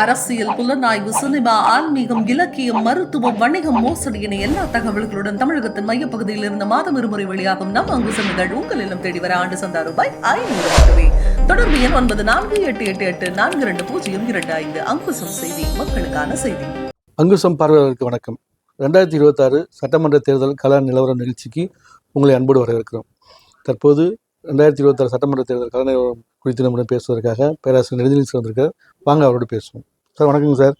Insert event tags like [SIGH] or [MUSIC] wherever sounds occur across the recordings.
அரசியல் புலனாய்வு சினிமா ஆன்மீகம் இலக்கியம் மருத்துவம் வணிகம் மோசடி என எல்லா தகவல்களுடன் தமிழகத்தின் மையப்பகுதியில் இருந்து மாதம் இருமுறை வெளியாகும் நம் அங்குசம் சென்றுகள் உங்கள் இல்லம் தேடி வர ஆண்டு சந்தா ரூபாய் ஐநூறு மட்டுமே. தொடர்பு எண் ஒன்பது நான்கு எட்டு எட்டு எட்டு நான்கு இரண்டு பூஜ்ஜியம் இரண்டு ஐந்து. அங்குசம் செய்தி மக்களுக்கான செய்தி. அங்குசம் பார்வையாளருக்கு வணக்கம். ரெண்டாயிரத்தி இருபத்தாறு சட்டமன்ற தேர்தல் கலா நிலவரம் நிகழ்ச்சிக்கு உங்களை அன்போடு வரவேற்கிறோம். தற்போது ரெண்டாயிரத்தி இருபத்தாறு சட்டமன்ற தேர்தல் கள குறித்து நம்முடன் பேசுவதற்காக பேராசிரியர் நெடுஞ்சலி சார் வந்திருக்கார். வாங்க அவரோடு பேசுவோம். சார் வணக்கங்க சார்.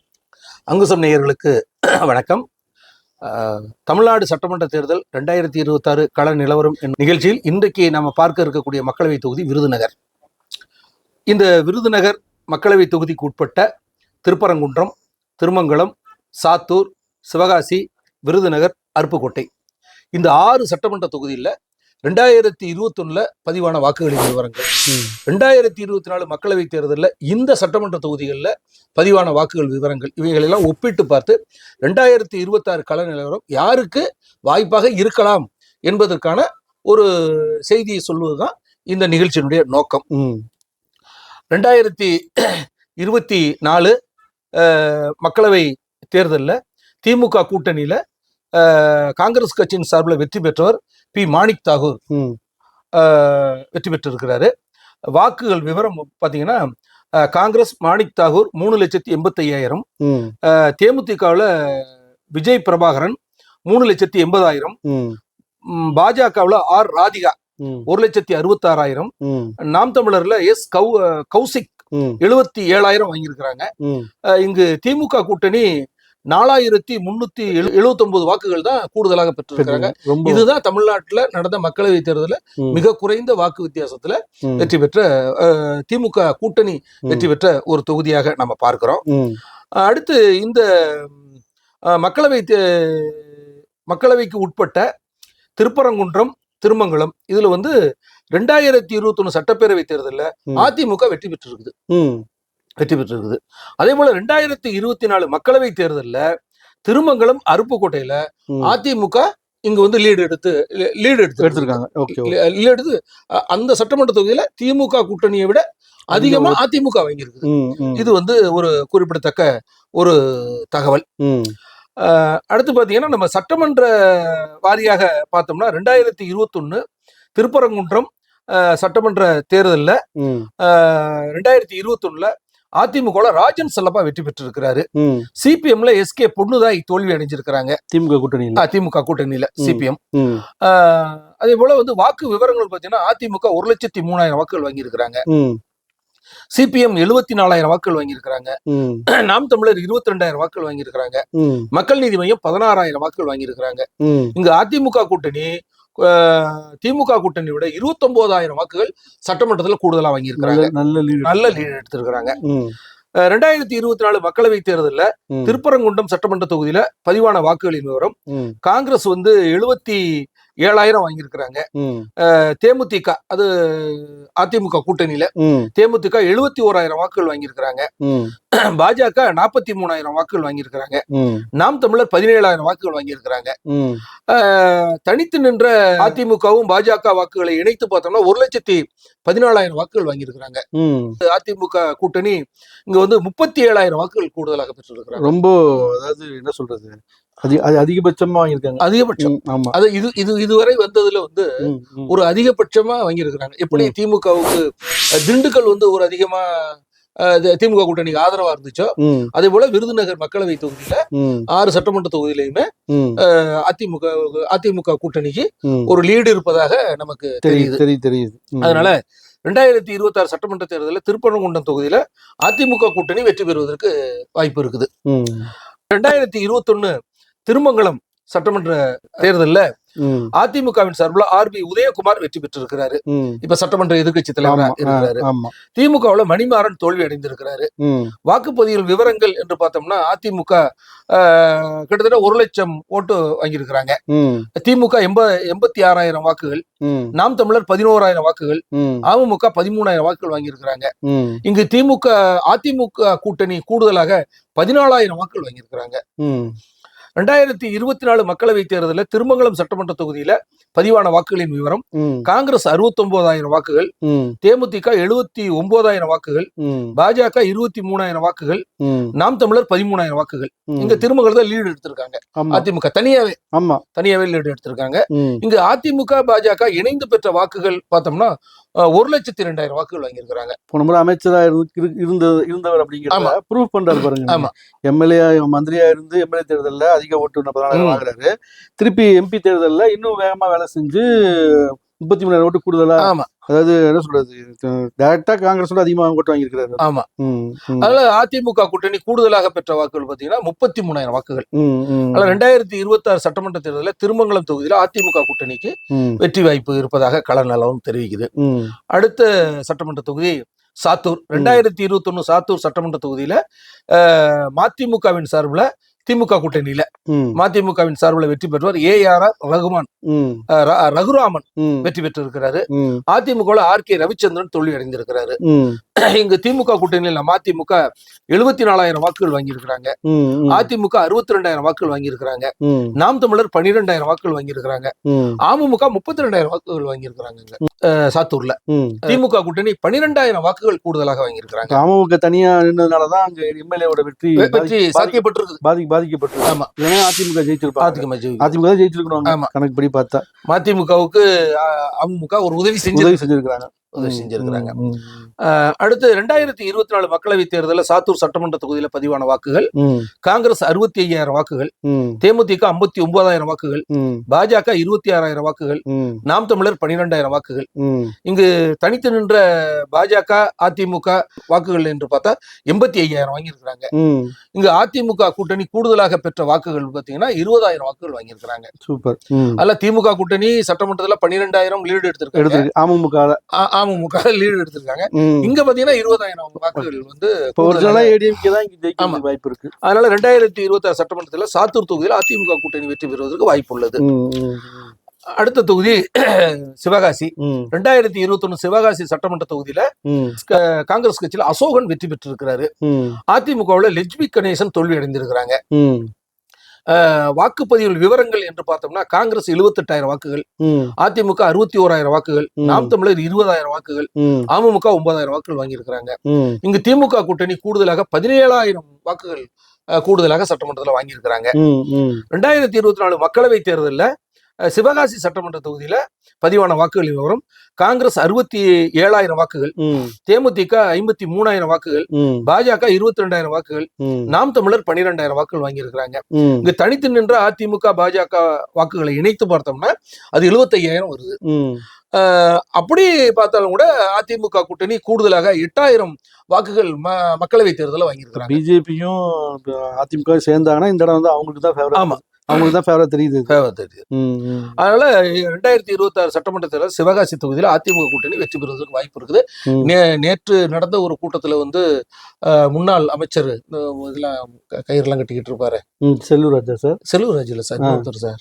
அங்குசம் நேயர்களுக்கு [CLEARS THROAT] வணக்கம். தமிழ்நாடு சட்டமன்ற தேர்தல் ரெண்டாயிரத்தி இருபத்தாறு கள நிலவரம் என் நிகழ்ச்சியில் இன்றைக்கு நம்ம பார்க்க இருக்கக்கூடிய மக்களவை தொகுதி விருதுநகர். இந்த விருதுநகர் மக்களவை தொகுதிக்கு உட்பட்ட திருப்பரங்குன்றம் திருமங்கலம் சாத்தூர் சிவகாசி விருதுநகர் அருப்புக்கோட்டை. இந்த ஆறு சட்டமன்ற தொகுதியில் ரெண்டாயிரத்தி இருபத்தொன்னுல பதிவான வாக்குகளின் விவரங்கள். ரெண்டாயிரத்தி இருபத்தி நாலு மக்களவை தேர்தலில் இந்த சட்டமன்ற தொகுதிகளில் பதிவான வாக்குகள் விவரங்கள். இவைகளெல்லாம் ஒப்பிட்டு பார்த்து ரெண்டாயிரத்தி இருபத்தாறு கள நிலவரம் யாருக்கு வாய்ப்பாக இருக்கலாம் என்பதற்கான ஒரு செய்தியை சொல்வதுதான் இந்த நிகழ்ச்சியினுடைய நோக்கம். ரெண்டாயிரத்தி இருபத்தி நாலு மக்களவை தேர்தலில் திமுக கூட்டணியில் காங்கிரஸ் கட்சியின் சார்பில் வெற்றி பெற்றவர் பி. மாணிக் தாகூர். வெற்றி பெற்றிருக்கிறாரு. வாக்குகள் விவரம் பார்த்தீங்கன்னா காங்கிரஸ் மாணிக் தாகூர் மூணு லட்சத்தி எண்பத்தையாயிரம். ம். தேமுதிகவில் விஜய் பிரபாகரன் மூணு லட்சத்தி எண்பதாயிரம். பாஜகவில் ஆர். ராதிகா ஒரு லட்சத்தி அறுபத்தாறாயிரம் நாம் தமிழர்ல எஸ். கௌ கௌசிக் எழுபத்தி ஏழாயிரம் வாங்கியிருக்கிறாங்க. இங்கு திமுக கூட்டணி நாலாயிரத்தி முன்னூத்தி எழுபத்தொன்பது வாக்குகள் தான் கூடுதலாக பெற்றிருக்கிறாங்க. இதுதான் தமிழ்நாட்டுல நடந்த மக்களவை தேர்தலில் மிக குறைந்த வாக்கு வித்தியாசத்துல வெற்றி பெற்ற திமுக கூட்டணி வெற்றி பெற்ற ஒரு தொகுதியாக நம்ம பார்க்கிறோம். அடுத்து இந்த மக்களவை தே- மக்களவைக்கு உட்பட்ட திருப்பரங்குன்றம் திருமங்கலம் இதுல வந்து ரெண்டாயிரத்தி இருபத்தொன்னு சட்டப்பேரவை தேர்தலில். அதிமுக வெற்றி பெற்றிருக்குது. வெற்றி பெற்றிருக்குது. அதே போல ரெண்டாயிரத்தி இருபத்தி நாலு மக்களவை தேர்தல்ல திருமங்கலம் அருப்புக்கோட்டையில. அதிமுக இங்க வந்து லீடு எடுத்து லீடு எடுத்து எடுத்திருக்காங்க. லீடு எடுத்து அந்த சட்டமன்ற தொகுதியில திமுக கூட்டணியை விட அதிகமா அதிமுக ம் இது வந்து ஒரு குறிப்பிடத்தக்க ஒரு தகவல். அடுத்து பாத்தீங்கன்னா நம்ம சட்டமன்ற வாரியாக பார்த்தோம்னா ரெண்டாயிரத்தி இருபத்தொன்னு திருப்பரங்குன்றம் சட்டமன்ற தேர்தலில் ரெண்டாயிரத்தி இருபத்தொன்னுல அதிமுக ராஜன் செல்லப்பா வெற்றி பெற்றிருக்கிறாரு. ம். சிபிஎம்ல எஸ்கே பொண்ணுதாய் தோல்வி அடைஞ்சிருக்கிறாங்க. திமுக கூட்டணியில். அதிமுக கூட்டணியில சிபிஎம். அதே போல வந்து வாக்கு விவரங்கள் பார்த்தீங்கன்னா அதிமுக ஒரு லட்சத்தி மூணாயிரம் வாக்குகள் வாங்கியிருக்கிறாங்க. சிபிஎம் எழுபத்தி நாலாயிரம் வாக்குகள் வாங்கியிருக்கிறாங்க. [CLEARS THROAT] நாம் தமிழர் இருபத்தி ரெண்டாயிரம் வாக்குகள் வாங்கியிருக்கிறாங்க. மக்கள் நீதி மையம் பதினாறாயிரம் வாக்குகள் வாங்கியிருக்கிறாங்க. இங்க அதிமுக கூட்டணி திமுக கூட்டணியை விட இருபத்தொன்பதாயிரம் வாக்குகள் சட்டமன்றத்துல கூடுதலா வாங்கியிருக்கிறாங்க. நல்ல நல்ல லீடு எடுத்திருக்கிறாங்க. ரெண்டாயிரத்தி இருபத்தி நாலு மக்களவை தேர்தலில் திருப்பரங்குன்றம் சட்டமன்ற தொகுதியில பதிவான வாக்குகளின் விவரம் காங்கிரஸ் வந்து எழுபத்தி ஏழாயிரம் வாங்கியிருக்கிறாங்க. தேமுதிக அது அதிமுக கூட்டணியில தேமுதிக எழுபத்தி ஓராயிரம் வாக்குகள் வாங்கியிருக்கிறாங்க. [CLEARS THROAT] பாஜக நாற்பத்தி மூணாயிரம் வாக்குகள் வாங்கியிருக்கிறாங்க. நாம் தமிழர் பதினேழாயிரம் வாக்குகள் வாங்கியிருக்கிறாங்க. தனித்து நின்ற அதிமுகவும் பாஜக வாக்குகளை இணைத்து பார்த்தோம்னா ஒரு லட்சத்தி பதினாலாயிரம் வாக்குகள் வாங்கியிருக்கிறாங்க. அதிமுக கூட்டணி இங்க வந்து முப்பத்தி ஏழாயிரம் வாக்குகள் கூடுதலாக பெற்றிருக்கிறாங்க. ரொம்ப அதாவது என்ன சொல்றது? அது அது அதிகபட்சமா வாங்கியிருக்காங்க. அதிகபட்சம். ஆமா. அது இது இது இதுவரை வந்ததுல வந்து ஒரு அதிகபட்சமா வாங்கியிருக்கிறாங்க. எப்படி திமுகவுக்கு திண்டுக்கல் வந்து ஒரு அதிகமா திமுக கூட்டணிக்கு ஆதரவா இருந்துச்சோ அதே போல விருதுநகர் மக்களவை தொகுதியில ஆறு சட்டமன்ற தொகுதியிலையுமே அதிமுக அதிமுக கூட்டணிக்கு. ஒரு லீடு இருப்பதாக நமக்கு தெரியுது. தெரியுது. அதனால ரெண்டாயிரத்தி இருபத்தி ஆறு சட்டமன்ற தேர்தலில் திருப்பரங்குன்றம் தொகுதியில அதிமுக கூட்டணி வெற்றி பெறுவதற்கு வாய்ப்பு இருக்குது. ரெண்டாயிரத்தி இருபத்தொன்னு திருமங்கலம் சட்டமன்ற தேர்தலில் அதிமுகவின் சார்பில் ஆர் பி உதயகுமார் வெற்றி பெற்றிருக்கிறாரு. இப்ப சட்டமன்ற எதிர்க்கட்சி தலைவரா இருக்கிறாரு. திமுகவுல மணிமாறன் தோல்வி அடைந்திருக்கிறாரு. வாக்குப்பதிவு விவரங்கள் என்று பார்த்தோம்னா அதிமுக கிட்டத்தட்ட ஒரு லட்சம் ஓட்டு வாங்கியிருக்கிறாங்க. திமுக எண்ப எண்பத்தி ஆறாயிரம் வாக்குகள் நாம் தமிழர் பதினோராயிரம் வாக்குகள் அமமுக பதிமூணாயிரம் வாக்குகள் வாங்கியிருக்கிறாங்க. இங்கு திமுக அதிமுக கூட்டணி கூடுதலாக பதினாலாயிரம் வாக்குகள் வாங்கியிருக்கிறாங்க. ரெண்டாயிரத்தி இருபத்தி நாலு மக்களவைத் தேர்தலில் திருமங்கலம் சட்டமன்ற தொகுதியில பதிவான வாக்குகளின் விவரம் காங்கிரஸ் அறுபத்தொன்பதாயிரம் வாக்குகள் ம். தேமுதிக எழுபத்தி ஒன்பதாயிரம் வாக்குகள் பாஜக இருபத்தி மூணாயிரம் வாக்குகள் நாம் தமிழர் பதிமூணாயிரம் வாக்குகள். இங்க திருமங்கலத்தை லீடு எடுத்திருக்காங்க. அதிமுக தனியாவே ஆமா. தனியாவே லீடு எடுத்திருக்காங்க. இங்க அதிமுக பாஜக இணைந்து பெற்ற வாக்குகள் பார்த்தோம்னா ஒரு லட்சத்தி ரெண்டாயிரம் வாக்குகள் வாங்கியிருக்கிறாங்க போன முறை அமைச்சரா இரு- இரு- இருந்த இருந்தவர் அப்படிங்கிறத. ப்ரூவ் பண்றாரு பாருங்க ஆமா. எம்எல்ஏ மந்திரியா இருந்து எம்எல்ஏ தேர்தல்ல அதிக ஓட்டு முப்பதாயிரம். வாங்குறாரு திருப்பி எம்பி தேர்தல்ல இன்னும் வேகமா வேலை செஞ்சு முப்பத்தி மூணாயிரம் ஓட்டு கூடுதலா? ஆமா. அதாவது என்ன சொல்றது? டைரக்டா காங்கிரஸோட அதிகமா ஓட்டு வாங்கியிருக்கிறாரு. ஆமா. அதனால அதிமுக கூட்டணி கூடுதலாக பெற்ற வாக்குகள் பாத்தீங்கன்னா முப்பத்தி மூணாயிரம் வாக்குகள். அதனால ரெண்டாயிரத்தி இருபத்தி ஆறு சட்டமன்ற தேர்தலில் திருமங்கலம் தொகுதியில அதிமுக கூட்டணிக்கு வெற்றி வாய்ப்பு இருப்பதாக கள நிலவரம் தெரிவிக்குது அடுத்த சட்டமன்ற தொகுதி சாத்தூர். ரெண்டாயிரத்தி இருபத்தொன்னு சாத்தூர் சட்டமன்ற தொகுதியில மதிமுகவின் சார்பில் திமுக கூட்டணியில மதிமுகவின் சார்பில் வெற்றி பெற்றவர் A R R Rahman. Raghuraman வெற்றி பெற்று இருக்கிறாரு ம், அதிமுக ஆர் கே ரவிச்சந்திரன் தோல்வி அடைந்திருக்கிறாரு. [CLEARS THROAT] இங்கு திமுக கூட்டணியில் மதிமுக எழுபத்தி நாலாயிரம் வாக்குகள் வாங்கியிருக்கிறாங்க. அதிமுக அறுபத்தி ரெண்டாயிரம் வாக்குகள் வாங்கியிருக்கிறாங்க. நாம் தமிழர் பன்னிரெண்டாயிரம் வாக்குகள் வாங்கியிருக்கிறாங்க. அமமுக முப்பத்தி ரெண்டாயிரம் வாக்குகள் வாங்கியிருக்கிறாங்க சாத்தூர்ல. திமுக கூட்டணி பன்னிரெண்டாயிரம் வாக்குகள் கூடுதலாக வாங்கியிருக்கிறாங்க. அமமுக தனியா நின்றதுனாலதான் அங்க எம்எல்ஏவோட வெற்றி வெற்றி சாத்தியப்பட்டிருக்கு. பாதி பாதிக்கப்பட்டிருக்கு. ஆமா. ஏன்னா அதிமுக ஜெயிச்சிருப்பாங்க. அதிமுக. அதிமுக ஜெயிச்சிருக்கணும் ஆமா. கணக்கு படி பார்த்தா. மதிமுகவுக்கு அமமுக ஒரு உதவி செஞ்சு உதவி செஞ்சிருக்காங்க உதவி செஞ்சிருக்கிறாங்க. அடுத்து ரெண்டாயிரத்தி இருபத்தி நாலு மக்களவைத் தேர்தலில் சாத்தூர் சட்டமன்ற தொகுதியில பதிவான வாக்குகள் காங்கிரஸ் அறுபத்தி ஐயாயிரம் வாக்குகள் தேமுதிக ஐம்பத்தி ஒன்பதாயிரம் வாக்குகள் பாஜக இருபத்தி ஆறாயிரம் வாக்குகள் நாம் தமிழர் பன்னிரெண்டாயிரம் வாக்குகள். இங்கு தனித்து நின்ற பாஜக அதிமுக வாக்குகள் என்று பார்த்தா எண்பத்தி ஐயாயிரம் வாங்கியிருக்கிறாங்க. இங்கு அதிமுக கூட்டணி கூடுதலாக பெற்ற வாக்குகள் பார்த்தீங்கன்னா இருபதாயிரம் வாக்குகள் வாங்கியிருக்கிறாங்க. சூப்பர். ம். அதுல திமுக கூட்டணி சட்டமன்றத்துல பன்னிரெண்டாயிரம் லீடு எடுத்திருக்கு. அமமுக அமமுக லீடு எடுத்திருக்காங்க. இங்க பாத்தீங்கன்னா இருபதாயிரம் வாக்குகள் வந்து. வாய்ப்பு இருக்கு. அதனால ரெண்டாயிரத்தி இருபத்தி ஆறு சட்டமன்றத்துல சாத்தூர் தொகுதியில் அதிமுக கூட்டணி வெற்றி பெறுவதற்கு வாய்ப்பு உள்ளது. அடுத்த தொகுதி [CLEARS THROAT] சிவகாசி. ரெண்டாயிரத்தி இருபத்தொன்னு சிவகாசி சட்டமன்ற தொகுதியில காங்கிரஸ் கட்சியில அசோகன் வெற்றி பெற்றிருக்கிறாரு. அதிமுகவுல லட்சுமி கணேசன் தோல்வி அடைந்திருக்கிறாங்க. வாக்குப்பதிவு விவரங்கள் என்று பார்த்தோம்னா காங்கிரஸ் எழுபத்தெட்டாயிரம் வாக்குகள் அதிமுக அறுபத்தி ஓராயிரம் வாக்குகள். நாம் தமிழர் இருபதாயிரம் வாக்குகள் அமமுக ஒன்பதாயிரம் வாக்குகள் வாங்கியிருக்கிறாங்க. இங்கு திமுக கூட்டணி கூடுதலாக பதினேழாயிரம் வாக்குகள் கூடுதலாக சட்டமன்றத்தில் வாங்கியிருக்கிறாங்க. ரெண்டாயிரத்தி இருபத்தி நாலு மக்களவை தேர்தலில் சிவகாசி சட்டமன்ற தொகுதியில பதிவான வாக்குகளின் விவரம் காங்கிரஸ் அறுபத்தி ஏழாயிரம் வாக்குகள். தேமுதிக ஐம்பத்தி மூணாயிரம் வாக்குகள். பாஜக இருபத்தி ரெண்டாயிரம் வாக்குகள். நாம் தமிழர் பன்னிரெண்டாயிரம் வாக்குகள் வாங்கியிருக்கிறாங்க. இங்கு தனித்து நின்ற அதிமுக பாஜக வாக்குகளை இணைத்து பார்த்தோம்னா அது எழுபத்தையாயிரம் வருது. அப்படி பார்த்தாலும் கூட அதிமுக கூட்டணி கூடுதலாக எட்டாயிரம் வாக்குகள் ம- மக்களவை தேர்தலில் வாங்கியிருக்கிறாங்க. பிஜேபியும் அதிமுக சேர்ந்தாங்கன்னா இந்த இடம் வந்து அவங்களுக்கு தான் ஆமா. அவங்களுக்கு தான் ஃபேவரட் தெரியுது. தேவை தெரியுது. அதனால ரெண்டாயிரத்தி இருபத்தி ஆறு சட்டமன்ற தேர்தல் சிவகாசி தொகுதியில் அதிமுக கூட்டணி வெற்றி பெறுவதற்கு வாய்ப்பு இருக்குது. நே- நேற்று நடந்த ஒரு கூட்டத்துல வந்து முன்னாள் அமைச்சர் இதெல்லாம் கயிறுலாம் கட்டிக்கிட்டு இருப்பாரு. செல்லூர் ராஜா சார். செல்வராஜ் இல்ல சார் சார்.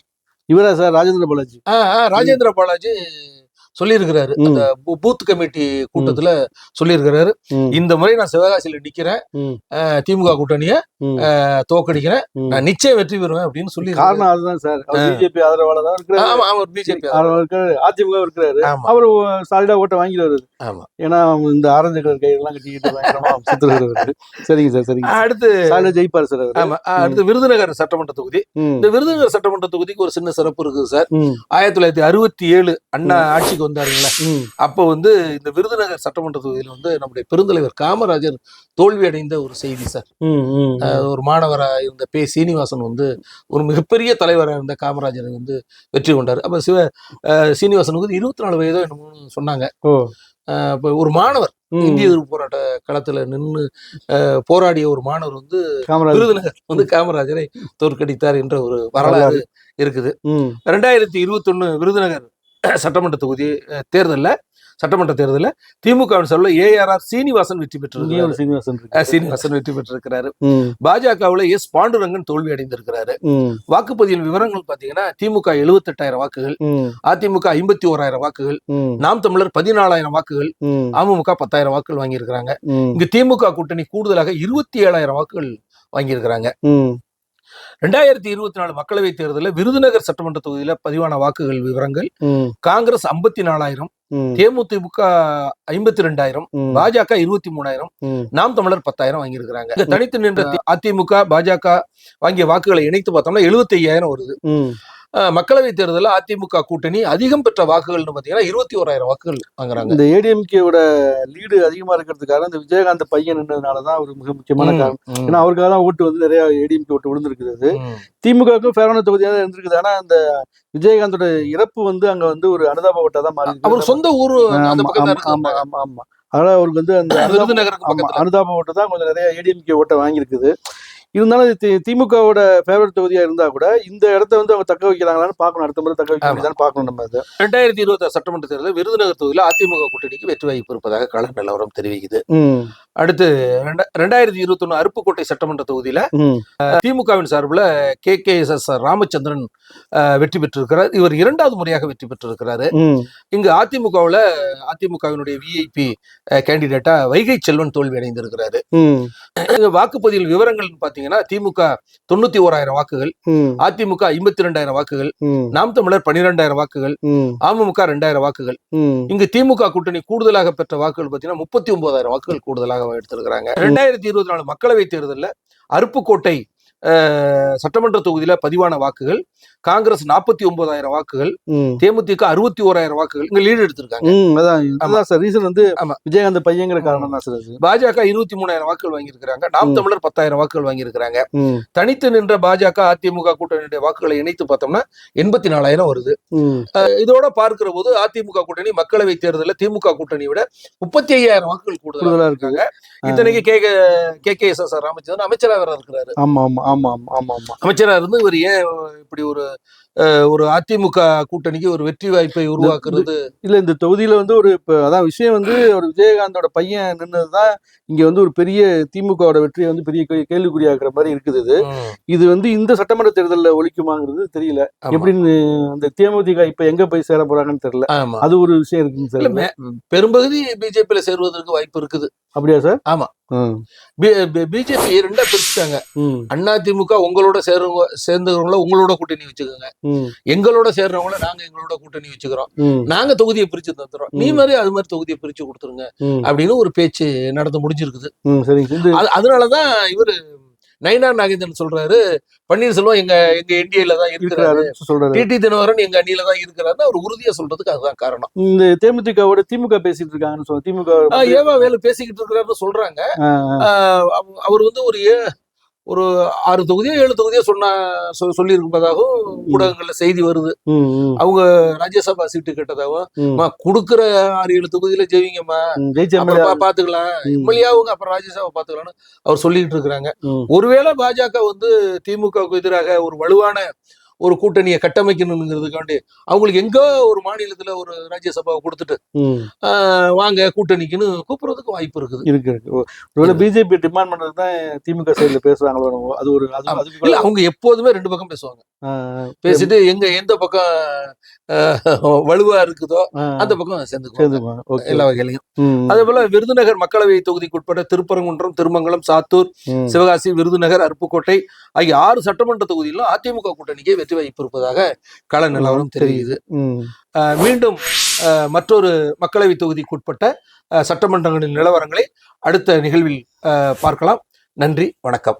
இவரா சார்? ராஜேந்திர பாலாஜி. ராஜேந்திர பாலாஜி சொல்லியிருக்கிறாரு. அந்த பூத் கமிட்டி கூட்டத்துல சொல்லியிருக்கிறாரு. இந்த முறை நான் சிவகாசியில நிக்கிறேன். திமுக கூட்டணிய தோக்கடிக்கிறேன். நான் நிச்சயம் வெற்றி பெறுவேன் அப்படின்னு சொல்லி காரணம் அதுதான் சார். அவர் பிஜேபி ஆதரவாளர் தான் இருக்கிறாரு. ஆமா ஆமா பிஜேபி ஆதரவா இருக்காரு அதிமுக இருக்கிறாரு. அவர் சாலிடா ஓட்ட வாங்கிடுவாரு ஆமா. ஏன்னா இந்த ஆரஞ்சு கலர் கையெல்லாம் கட்டிக்கிட்டு சுத்துறாரு சரிங்க சார் சரிங்க சார். அடுத்து சாலிடா ஜெயிப்பார் சார் அவர். ஆமா அடுத்து விருதுநகர் சட்டமன்ற தொகுதி. இந்த விருதுநகர் சட்டமன்ற தொகுதிக்கு ஒரு சின்ன சிறப்பு இருக்குது சார். ஆயிரத்தி தொள்ளாயிரத்தி அறுபத்தி ஏழு அண்ணா ஆட்சிக்கு வந்தாருங்களா. அப்போ வந்து இந்த விருதுநகர் சட்டமன்ற தொகுதியில் வந்து நம்முடைய பெருந்தலைவர் காமராஜர் தோல்வி அடைந்த ஒரு செய்தி சார். ஒரு மாணவராக இருந்த பே சீனிவாசன் வந்து ஒரு மிகப்பெரிய தலைவராக இருந்த காமராஜரை வந்து வெற்றி கொண்டார். அப்போ சிவ சீனிவாசனுக்கு வந்து இருபத்தி நாலு வயதோ என்னமோ சொன்னாங்க. இப்போ ஒரு மாணவர் இந்திய எதிர்ப்பு போராட்ட களத்துல நின்று போராடிய ஒரு மாணவர் வந்து விருதுநகர் வந்து காமராஜரை தோற்கடித்தார் என்ற ஒரு வரலாறு இருக்குது. ரெண்டாயிரத்தி இருபத்தொன்னு விருதுநகர் சட்டமன்ற தொகுதி தேர்தல்ல சட்டமன்ற தேர்தலில் திமுகவின் சார்பில் ஏஆர்ஆர் சீனிவாசன் வெற்றி பெற்றிருக்கிறார். சீனிவாசன் வெற்றி பெற்றிருக்கிறாரு. பாஜகவில் எஸ் பாண்டுரங்கன் தோல்வி அடைந்திருக்கிறாரு. ம், வாக்குப்பதிவு விவரங்கள் பார்த்தீங்கன்னா திமுக எழுபத்தெட்டாயிரம் வாக்குகள் அதிமுக ஐம்பத்தி ஓராயிரம் வாக்குகள் நாம் தமிழர் பதினாலாயிரம் வாக்குகள் அமமுக பத்தாயிரம் வாக்குகள் வாங்கியிருக்கிறாங்க. இங்கு திமுக கூட்டணி கூடுதலாக இருபத்தி ஏழாயிரம் வாக்குகள் வாங்கியிருக்கிறாங்க. ரெண்டாயிரத்தி இருபத்தி நாலு மக்களவைத் தேர்தலில் விருதுநகர் சட்டமன்ற தொகுதியில பதிவான வாக்குகள் விவரங்கள். காங்கிரஸ் ஐம்பத்தி நாலாயிரம் ம், தேமுதிக ஐம்பத்தி ரெண்டாயிரம் பாஜக இருபத்தி மூணாயிரம். நாம் தமிழர் பத்தாயிரம் வாங்கியிருக்கிறாங்க. தனித்து நின்ற அதிமுக பாஜக வாங்கிய வாக்குகளை இணைத்து பார்த்தோம்னா எழுபத்தி ஐயாயிரம் வருது மக்களவைத் தேர்தலில் அதிமுக கூட்டணி அதிகம் பெற்ற வாக்குகள்னு பாத்தீங்கன்னா இருபத்தி ஓராயிரம் வாக்குகள் வாங்குறாங்க. இந்த ஏடிஎம்கேவோட லீடு அதிகமா இருக்கிறதுக்காக இந்த விஜயகாந்த் பையன் நின்றதுனாலதான் ஒரு மிக முக்கியமான காரணம். ஏன்னா அவருக்காக தான் ஓட்டு வந்து நிறைய ஏடிஎம்கே ஓட்டு விழுந்திருக்குது. திமுகவுக்கும் ஃபேவரான தொகுதியாக தான் இருந்திருக்குது. ஆனா அந்த விஜயகாந்தோட இறப்பு வந்து அங்க வந்து ஒரு அனுதாப ஓட்டா தான் மாறி அவர் சொந்த ஊரு அந்த ஆமா, ஆமா, ஆமா. அதனால அவருக்கு வந்து அந்த அனுதாப ஓட்டு தான் கொஞ்சம் நிறைய ஏடிஎம்கே ஓட்டை வாங்கியிருக்குது. இருந்தாலும் திமுகவோட ஃபேவரட் தொகுதியா இருந்தா கூட இந்த இடத்த வந்து அவங்க தக்க வைக்கிறாங்களான்னு பார்க்கணும். அடுத்த முறை தக்க வைக்க ஆமா. முடியுதான்னு பார்க்கணும் நம்ம அதை. ரெண்டாயிரத்தி இருபத்தி சட்டமன்ற தேர்தலில் விருதுநகர் தொகுதியில் அதிமுக கூட்டணிக்கு வெற்றி வாய்ப்பு இருப்பதாக கள நிலவரம் தெரிவிக்குது. அடுத்து ரெண்டா- ரெண்டாயிரத்தி இருபத்தி ஒண்ணு அருப்புக்கோட்டை சட்டமன்ற தொகுதியில திமுகவின் சார்பில் K. K. S. S. Ramachandran வெற்றி பெற்றிருக்கிறார். இவர் இரண்டாவது முறையாக வெற்றி பெற்றிருக்கிறாரு. இங்கு அதிமுகவுல அதிமுகவினுடைய விஐபி கேண்டிடேட்டா வைகை செல்வன் தோல்வி அடைந்திருக்கிறாரு. வாக்குப்பதிவு விவரங்கள் பாத்தீங்கன்னா திமுக தொண்ணூத்தி ஓராயிரம் வாக்குகள் அதிமுக ஐம்பத்தி ரெண்டாயிரம் வாக்குகள் நாம் தமிழர் பன்னிரெண்டாயிரம் வாக்குகள் அமமுக ரெண்டாயிரம் வாக்குகள். இங்கு திமுக கூட்டணி கூடுதலாக பெற்ற வாக்குகள் பாத்தீங்கன்னா முப்பத்தி ஒன்பதாயிரம் வாக்குகள் கூடுதலாக எடுத்திருக்கிறாங்க. ரெண்டாயிரத்தி இருபத்தி நாலு மக்களவை தேர்தலில் அருப்புக்கோட்டை சட்டமன்ற தொகுதியில பதிவான வாக்குகள் காங்கிரஸ் நாற்பத்தி ஒன்பதாயிரம் வாக்குகள். தேமுதிக அறுபத்தி ஓராயிரம் வாக்குகள் இங்க லீடு எடுத்திருக்காங்க. சார் ரீசன் வந்து. விஜயகாந்த் பையங்கிற காரணம் தான் சார் அது. பாஜக இருபத்தி மூணாயிரம் வாக்குகள் வாங்கியிருக்கிறாங்க நாம். தமிழர் பத்தாயிரம் வாக்குகள் வாங்கியிருக்கிறாங்க. தனித்து நின்ற பாஜக அதிமுக கூட்டணியுடைய வாக்குகளை இணைத்து பார்த்தோம்னா எண்பத்தி நாலாயிரம் வருது இதோட பார்க்கிற போது அதிமுக கூட்டணி மக்களவை தேர்தலில் திமுக கூட்டணியை விட முப்பத்தி ஐயாயிரம் வாக்குகள் கூடுதலாக கூடுதலா இருக்காங்க. இத்தனைக்கு K K K S S R Ramachandran அமைச்சராக இருக்கிறாரு. ஆமா ஆமா. ஆமா ஆமா ஆமா ஆமா அமைச்சரா இருந்து இவர் ஏன் இப்படி ஒரு ஒரு அதிமுக கூட்டணிக்கு ஒரு வெற்றி வாய்ப்பை உருவாக்குறது? இல்ல இந்த தொகுதியில வந்து ஒரு இப்ப அதான் விஷயம் வந்து ஒரு விஜயகாந்தோட பையன் நின்னதுதான் இங்க வந்து ஒரு பெரிய திமுகவோட வெற்றியை வந்து பெரிய கேள்விக்குறியாக்குற மாதிரி இருக்குது இது. இது வந்து இந்த சட்டமன்ற தேர்தல்ல ஒழிக்குமாங்கிறது தெரியல. எப்படின்னு அந்த தேமுதிக இப்ப எங்க போய் சேர போறாங்கன்னு தெரியல. அது ஒரு விஷயம் இருக்குங்க சார் பெரும்பகுதி பிஜேபியில சேருவதற்கு வாய்ப்பு இருக்குது. அப்படியா சார்? ஆமா. பிஜேபி ரெண்டா பிரிச்சுட்டாங்க. அண்ணா திமுக உங்களோட சேருவ சேர்ந்தவங்கள உங்களோட கூட்டணி வச்சுக்கோங்க. எங்களோட சேர்றவங்கள நாங்க எங்களோட கூட்டணி வச்சுக்கிறோம். நாங்க தொகுதியை பிரிச்சு தந்துடுறோம் நீ. மாதிரி அது மாதிரி தொகுதியை பிரிச்சு கொடுத்துருங்க. அப்படின்னு ஒரு பேச்சு நடந்து முடிஞ்சிருக்குது. அதனாலதான் இவரு நயினார் நாகேந்திரன் சொல்றாரு பன்னீர்செல்வம் எங்க எங்க என்டிஏல தான் இருக்கிறாரு. இருக்கிறாரு டிடி தினகரன் எங்க அணியில தான் இருக்கிறாருன்னு அவர் உறுதியா சொல்றதுக்கு அதுதான் காரணம். இந்த தேமுதிகவோட திமுக பேசிட்டு இருக்காங்கன்னு சொல்ல திமுக ஏவா வேலு பேசிக்கிட்டு இருக்கிறாருன்னு சொல்றாங்க. அவர் வந்து ஒரு ஒரு ஆறு தொகுதியோ ஏழு தொகுதியோ சொன்ன சொல்லியிருப்பதாகவும் ஊடகங்கள்ல செய்தி வருது. அவங்க ராஜ்யசபா சீட்டு கேட்டதாகவும் கொடுக்குற ஆறு ஏழு தொகுதியில ஜெயிங்கம்மா. அப்புறம் பாத்துக்கலாம். எம்எல்ஏவுங்க அப்புறம் ராஜ்யசபா பாத்துக்கலாம்னு அவர் சொல்லிட்டு இருக்கிறாங்க. ஒருவேளை பாஜக வந்து திமுகவுக்கு எதிராக ஒரு வலுவான ஒரு கூட்டணியை கட்டமைக்கணுங்கிறதுக்காண்டி அவங்களுக்கு எங்கோ ஒரு மாநிலத்துல ஒரு ராஜ்யசபாவை கொடுத்துட்டு வாங்க கூட்டணிக்குன்னு கூப்பிடுறதுக்கு வாய்ப்பு இருக்குது. இருக்கு ஒருவேளை பிஜேபி டிமாண்ட் பண்றது தான் திமுக சைடுல பேசுறாங்களோ. அது ஒரு அவங்க எப்போதுமே ரெண்டு பக்கம் பேசுவாங்க. பேசிட்டு எங்க எந்த பக்கம் வலுவா இருக்குதோ அந்த பக்கம் சேர்ந்துக்குவாங்க. எல்லா வகையிலையும். அதே போல விருதுநகர் மக்களவை தொகுதிக்கு உட்பட்ட திருப்பரங்குன்றம் திருமங்கலம் சாத்தூர் சிவகாசி விருதுநகர் அருப்புக்கோட்டை ஆகிய ஆறு சட்டமன்ற தொகுதியிலும் அதிமுக கூட்டணிக்கே வெற்றி வாய்ப்பு இருப்பதாக கள நிலவரம் தெரியுது. மீண்டும் மற்றொரு மக்களவை தொகுதிக்கு உட்பட்ட ஆஹ் சட்டமன்றங்களின் நிலவரங்களை அடுத்த நிகழ்வில் பார்க்கலாம். நன்றி வணக்கம்.